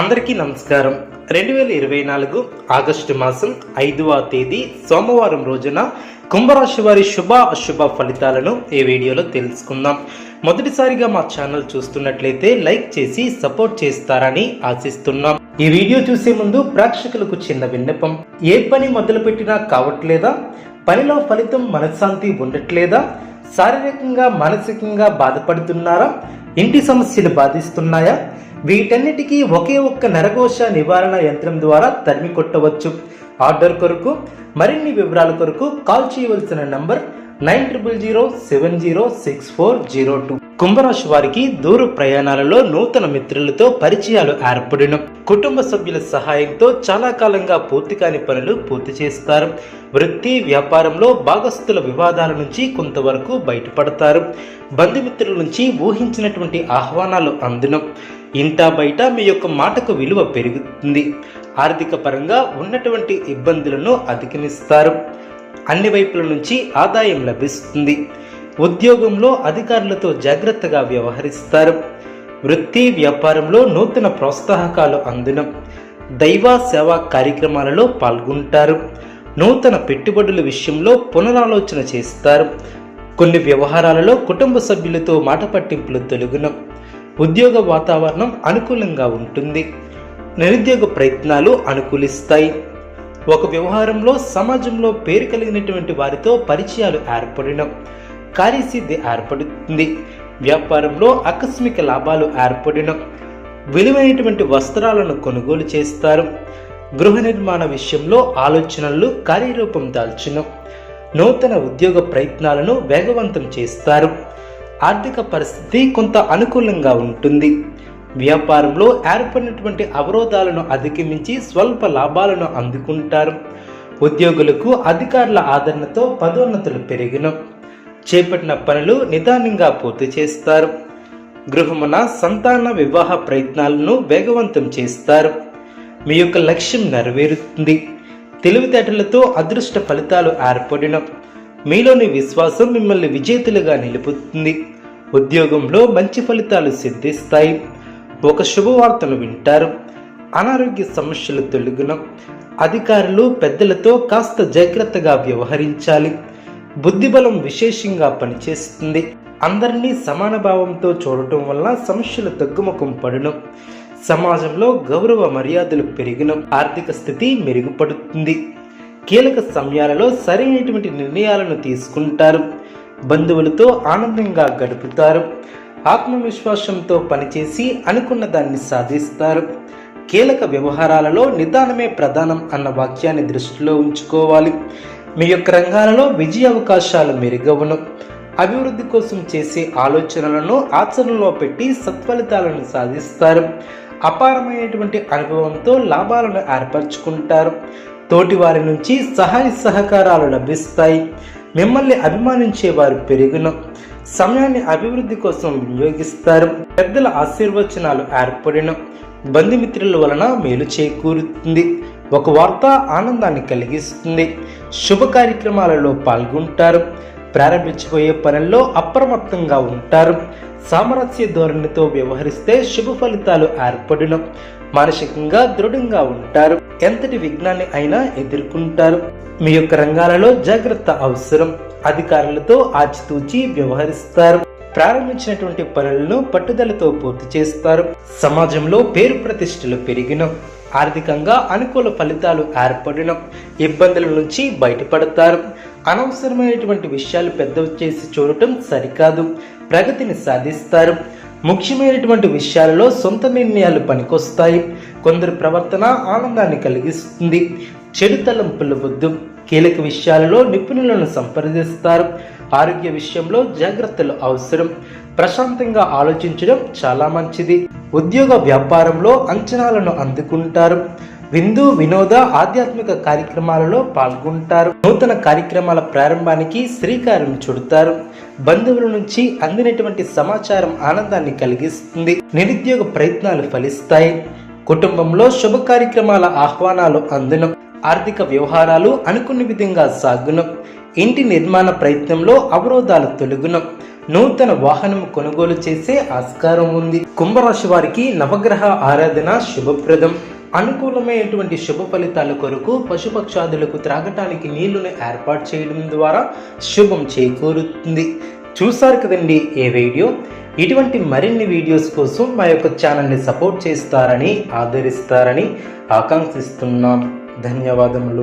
అందరికీ నమస్కారం. రెండు వేల ఇరవై నాలుగు ఆగస్టు మాసం ఐదవ తేదీ సోమవారం రోజున కుంభరాశి వారి శుభ అశుభ ఫలితాలను ఈ వీడియోలో తెలుసుకుందాం. మొదటిసారిగా మా ఛానల్ చూస్తున్నట్లయితే లైక్ చేసి సపోర్ట్ చేస్తారని ఆశిస్తున్నాం. ఈ వీడియో చూసే ముందు ప్రేక్షకులకు చిన్న విన్నపం. ఏ పని మొదలుపెట్టినా కావట్లేదా? పనిలో ఫలితం మనశ్శాంతి ఉండట్లేదా? శారీరకంగా మానసికంగా బాధపడుతున్నారా? ఇంటి సమస్యలు బాధిస్తున్నాయా? వీటన్నిటికీ ఒకే ఒక్క నరఘోష నివారణ యంత్రం ద్వారా తరిమి కొట్టవచ్చు. ఆర్డర్ కొరకు మరిన్ని వివరాల కొరకు కాల్ చేయవలసిన number nine triple zero seven zero six four zero two. కుంభరాశి వారికి దూర ప్రయాణాలలో నూతన మిత్రులతో పరిచయాలు ఏర్పడిన. కుటుంబ సభ్యుల సహాయంతో చాలా కాలంగా పూర్తి కాని పనులు పూర్తి చేస్తారు. వృత్తి వ్యాపారంలో భాగస్థుల వివాదాల నుంచి కొంతవరకు బయటపడతారు. బంధుమిత్రుల నుంచి ఊహించినటువంటి ఆహ్వానాలు అందును. ఇంటా బయట మీ యొక్క మాటకు విలువ పెరుగుతుంది. ఆర్థిక పరంగా ఉన్నటువంటి ఇబ్బందులను అధిగమిస్తారు. అన్ని వైపుల నుంచి ఆదాయం లభిస్తుంది. ఉద్యోగంలో అధికారులతో జాగ్రత్తగా వ్యవహరిస్తారు. వృత్తి వ్యాపారంలో నూతన ప్రోత్సాహకాలు అందడం దైవ సేవా కార్యక్రమాలలో పాల్గొంటారు. నూతన పెట్టుబడుల విషయంలో పునరాలోచన చేస్తారు. కొన్ని వ్యవహారాలలో కుటుంబ సభ్యులతో మాట పట్టింపులు తొలగును ఉద్యోగ వాతావరణం అనుకూలంగా ఉంటుంది. నిరుద్యోగ ప్రయత్నాలు అనుకూలిస్తాయి. ఒక వ్యవహారంలో సమాజంలో పేరు కలిగినటువంటి వారితో పరిచయాలు ఏర్పడిన కార్యసిద్ధి ఏర్పడుతుంది. వ్యాపారంలో ఆకస్మిక లాభాలు ఏర్పడిన విలువైనటువంటి వస్త్రాలను కొనుగోలు చేస్తారు. గృహ నిర్మాణ విషయంలో ఆలోచనలు కార్యరూపం దాల్చును నూతన ఉద్యోగ ప్రయత్నాలను వేగవంతం చేస్తారు. ఆర్థిక పరిస్థితి కొంత అనుకూలంగా ఉంటుంది. వ్యాపారంలో ఏర్పడినటువంటి అవరోధాలను అధిగమించి స్వల్ప లాభాలను అందుకుంటారు. ఉద్యోగులకు అధికారుల ఆదరణతో పదోన్నతులు పెరిగిన చేపట్టిన పనులు నిదానంగా పూర్తి చేస్తారు. గృహమున సంతాన వివాహ ప్రయత్నాలను వేగవంతం చేస్తారు. మీ యొక్క లక్ష్యం నెరవేరుతుంది. తెలివితేటలతో అదృష్ట ఫలితాలు ఏర్పడిన మీలోని విశ్వాసం మిమ్మల్ని విజేతలుగా నిలుపుతుంది. ఉద్యోగంలో మంచి ఫలితాలు సిద్ధిస్తాయి. ఒక శుభవార్తను వింటారు. అనారోగ్య సమస్యలు తొలగిన అధికారులు పెద్దలతో కాస్త జాగ్రత్తగా వ్యవహరించాలి. బుద్ధిబలం విశేషంగా పనిచేస్తుంది. అందరినీ సమాన భావంతో చూడటం వల్ల సమస్యలు తగ్గుముఖం పడును. సమాజంలో గౌరవ మర్యాదలు పెరిగిన. ఆర్థిక స్థితి మెరుగుపడుతుంది. కీలక సమయాలలో సరైనటువంటి నిర్ణయాలను తీసుకుంటారు. బంధువులతో ఆనందంగా గడుపుతారు. ఆత్మవిశ్వాసంతో పనిచేసి అనుకున్న దాన్ని సాధిస్తారు. కీలక వ్యవహారాలలో నిదానమే ప్రధానం అన్న వాక్యాన్ని దృష్టిలో ఉంచుకోవాలి. మీ యొక్క రంగాలలో విజయ అవకాశాలు మెరుగవును. అభివృద్ధి కోసం చేసే ఆలోచనలను ఆచరణలో పెట్టి సత్ఫలితాలను సాధిస్తారు. అపారమైనటువంటి అనుభవంతో లాభాలను ఏర్పరచుకుంటారు. తోటి వారి నుంచి సహాయ సహకారాలు లభిస్తాయి. మిమ్మల్ని అభిమానించే వారు పెరుగును. సమయాన్ని అభివృద్ధి కోసం వినియోగిస్తారు. పెద్దల ఆశీర్వచనాలు ఏర్పడిన. బంధుమిత్రుల వలన మేలు చేకూరుతుంది. ఒక వార్త ఆనందాన్ని కలిగిస్తుంది. శుభ కార్యక్రమాలలో పాల్గొంటారు. ప్రారంభించబోయే పనుల్లో అప్రమత్తంగా ఉంటారు. సామరస్య ధోరణితో వ్యవహరిస్తే శుభ ఫలితాలు ఏర్పడిన. మానసికంగా దృఢంగా ఉంటారు. ఎంతటి విఘ్నాన్ని అయినా ఎదుర్కొంటారు. మీ యొక్క రంగాలలో జాగ్రత్త అవసరం. అధికారులతో ఆచితూచి వ్యవహరిస్తారు. ప్రారంభించినటువంటి పనులను పట్టుదలతో పూర్తి చేస్తారు. సమాజంలో పేరు ప్రతిష్టలు పెరిగిన ఆర్థికంగా అనుకూల ఫలితాలు ఏర్పడిన ఇబ్బందుల నుంచి బయటపడతారు. అనవసరమైనటువంటి విషయాలు పెద్దవి చేసి చూడటం సరికాదు. ప్రగతిని సాధిస్తారు. ముఖ్యమైనటువంటి విషయాలలో సొంత నిర్ణయాలు పనికొస్తాయి. కొందరు ప్రవర్తన ఆనందాన్ని కలిగిస్తుంది. చెడు తలంపుల వద్దు. కీలక విషయాలలో నిపుణులను సంప్రదిస్తారు. ఆరోగ్య విషయంలో జాగ్రత్తలు అవసరం. ప్రశాంతంగా ఆలోచించడం చాలా మంచిది. ఉద్యోగ వ్యాపారంలో అంచనాలను అందుకుంటారు. విందు వినోద ఆధ్యాత్మిక కార్యక్రమాలలో పాల్గొంటారు. నూతన కార్యక్రమాల ప్రారంభానికి శ్రీకారం చుడతారు. బంధువుల నుంచి అందినటువంటి సమాచారం ఆనందాన్ని కలిగిస్తుంది. నిరుద్యోగ ప్రయత్నాలు ఫలిస్తాయి. కుటుంబంలో శుభ కార్యక్రమాల ఆహ్వానాలు అందును ఆర్థిక వ్యవహారాలు అనుకున్న విధంగా సాగును. ఇంటి నిర్మాణ ప్రయత్నంలో అవరోధాలు తొలగును. నూతన వాహనం కొనుగోలు చేసే ఆస్కారం ఉంది. కుంభరాశి వారికి నవగ్రహ ఆరాధన శుభప్రదం. అనుకూలమైనటువంటి శుభ ఫలితాల కొరకు పశుపక్షాదులకు త్రాగటానికి నీళ్ళను ఏర్పాటు చేయడం ద్వారా శుభం చేకూరుతుంది. చూసారు కదండి ఏ వీడియో? ఇటువంటి మరిన్ని వీడియోస్ కోసం మా యొక్క ఛానల్ని సపోర్ట్ చేస్తారని ఆదరిస్తారని ఆకాంక్షిస్తున్నాం. ధన్యవాదములు.